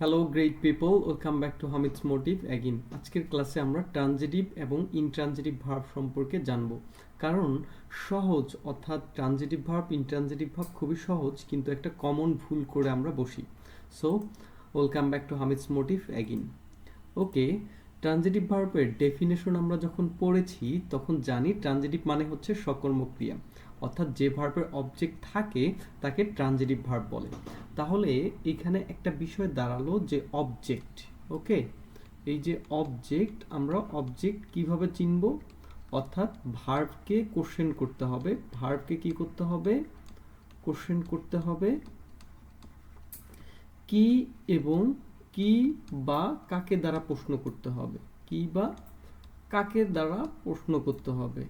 Hello great people welcome back to Hamid's motive again আজকের ক্লাসে আমরা ট্রানজিটিভ এবং ইনট্রানজিটিভ ভার্ব সম্পর্কে জানব। কারণ সহজ অর্থাৎ ট্রানজিটিভ ভার্ব ইনট্রানজিটিভ ভার্ব খুবই সহজ, কিন্তু একটা কমন ভুল করে আমরা বসি। So welcome back to Hamid's motive again okay transitive ভার্বের ডেফিনেশন আমরা যখন পড়েছি, তখন জানি ট্রানজিটিভ মানে হচ্ছে সকর্মক্রিয়া। অর্থাৎ যে ভার্বের অবজেক্ট থাকে, তাকে ট্রানজিটিভ ভার্ব বলে। তাহলে এখানে একটা বিষয় দাঁড়াল যে অবজেক্ট ওকে এই যে অবজেক্ট আমরা অবজেক্ট কীভাবে চিনব? অর্থাৎ ভার্বকে কোশ্চেন করতে হবে। ভার্বকে কি করতে হবে? কোশ্চেন করতে হবে কি এবং কি বা কাকে দ্বারা প্রশ্ন করতে হবে। কি বা কাকে দ্বারা প্রশ্ন করতে হবে।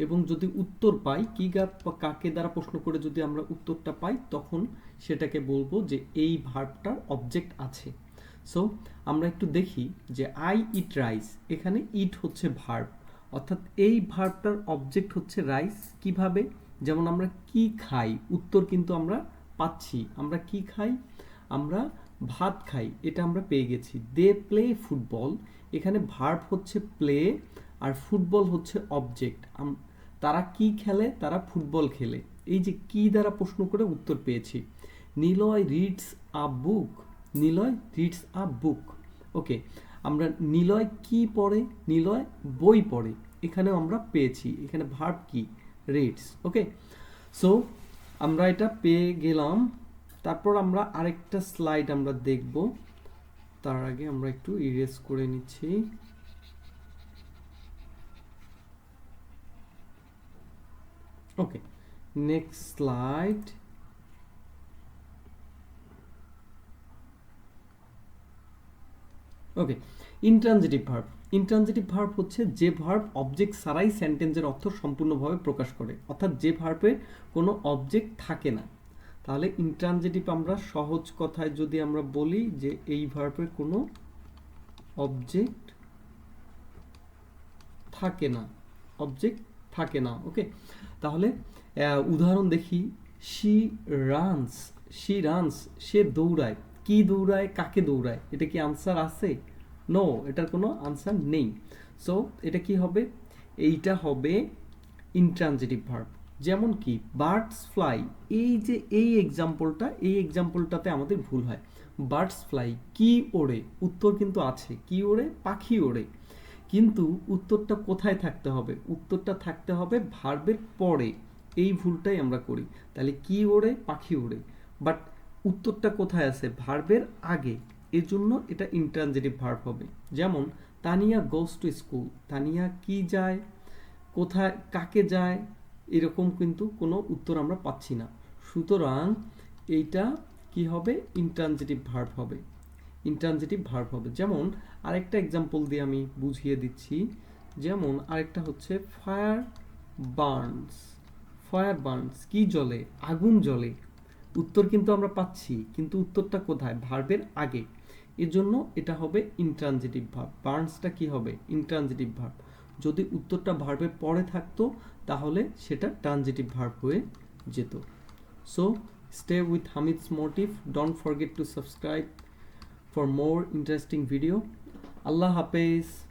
এবং যদি উত্তর পাই, কি গা- কাকে দ্বারা প্রশ্ন করে যদি আমরা উত্তরটা পাই, তখন সেটাকে বলব যে এই ভার্বটার অবজেক্ট আছে। সো আমরা একটু দেখি যে আই ইট রাইস এখানে ইট হচ্ছে ভার্ব অর্থাৎ এই ভার্বটার অবজেক্ট হচ্ছে রাইস কীভাবে? যেমন আমরা কি খাই, উত্তর কিন্তু আমরা পাচ্ছি। আমরা কি খাই? আমরা ভাত খাই, এটা আমরা পেয়ে গেছি। দে প্লে ফুটবল এখানে ভার্ব হচ্ছে প্লে আর ফুটবল হচ্ছে অবজেক্ট তারা কি খেলে? তারা ফুটবল খেলে। এই যে কি দ্বারা প্রশ্ন করে উত্তর পেয়েছি। Niloy reads a book Niloy reads a book okay আমরা নিলয় কি পড়ে? নিলয় বই পড়ে। এখানেও আমরা পেয়েছি। এখানে ভার্ব কি? রিডস ওকে সো আমরা এটা পেয়ে গেলাম। তারপর আমরা আরেকটা স্লাইড আমরা দেখব। তার আগে আমরা একটু ইরেজ করে নিচ্ছি। Okay next slide okay intransitive verb intransitive verb হচ্ছে যে ভার্ব অবজেক্ট ছাড়াই সেন্টেন্সের অর্থ সম্পূর্ণভাবে প্রকাশ করে। অর্থাৎ যে ভার্বের কোনো অবজেক্ট থাকে না। তাহলে ইনট্রানজিটিভ আমরা সহজ কথায় যদি আমরা বলি যে এই ভার্বের কোনো অবজেক্ট থাকে না। অবজেক্ট থাকে না ওকে তাহলে উদাহরণ দেখি। শি রানস শি রানস সে দৌড়ায়। কি দৌড়ায়? কাকে দৌড়ায়? এটা কি আনসার আছে? নো এটার কোনো আনসার নেই। সো এটা কি হবে? এইটা হবে ইনট্রানজিটিভ ভার্ব যেমন কি বার্ডস ফ্লাই এই যে এই এক্সাম্পলটা এই এক্সাম্পলটাতে আমাদের ভুল হয়। বার্ডস ফ্লাই কি ওড়ে? উত্তর কিন্তু আছে। কি ওড়ে? পাখি ওড়ে। কিন্তু উত্তরটা কোথায় থাকতে হবে? উত্তরটা থাকতে হবে ভার্বের পরে। এই ভুলটাই আমরা করি। তাহলে কি ওড়ে? পাখি ওড়ে। বাট উত্তরটা কোথায় আছে? ভার্বের আগে। এর জন্য এটা ইন্ট্রানজিটিভ ভার্ব হবে। যেমন, Tania goes to school Tania কি যায়? কোথায়? কাকে যায়? এরকম কিন্তু কোনো উত্তর আমরা পাচ্ছি না। সুতরাং এইটা কি হবে? ইন্ট্রানজিটিভ ভার্ব হবে। ইন্ট্রানজিটিভ ভার্ব হবে। যেমন, আরেকটা এক্সাম্পল দিয়ে আমি বুঝিয়ে দিচ্ছি। যেমন, আরেকটা হচ্ছে ফায়ার বার্নস ফায়ার বার্নস কি জলে? আগুন জলে। উত্তর কিন্তু আমরা পাচ্ছি, কিন্তু উত্তরটা কোথায়? ভার্বের আগে। এর জন্য এটা হবে ইন্ট্রানজিটিভ ভার্ব বার্নসটা কি হবে? ইন্ট্রানজিটিভ ভার্ব যদি উত্তরটা ভার্বের পরে থাকতো, তাহলে সেটা ট্রানজিটিভ ভার্ব হয়ে যেত। So stay with Hamid's motive don't forget to subscribe for more interesting video. Allah hafiz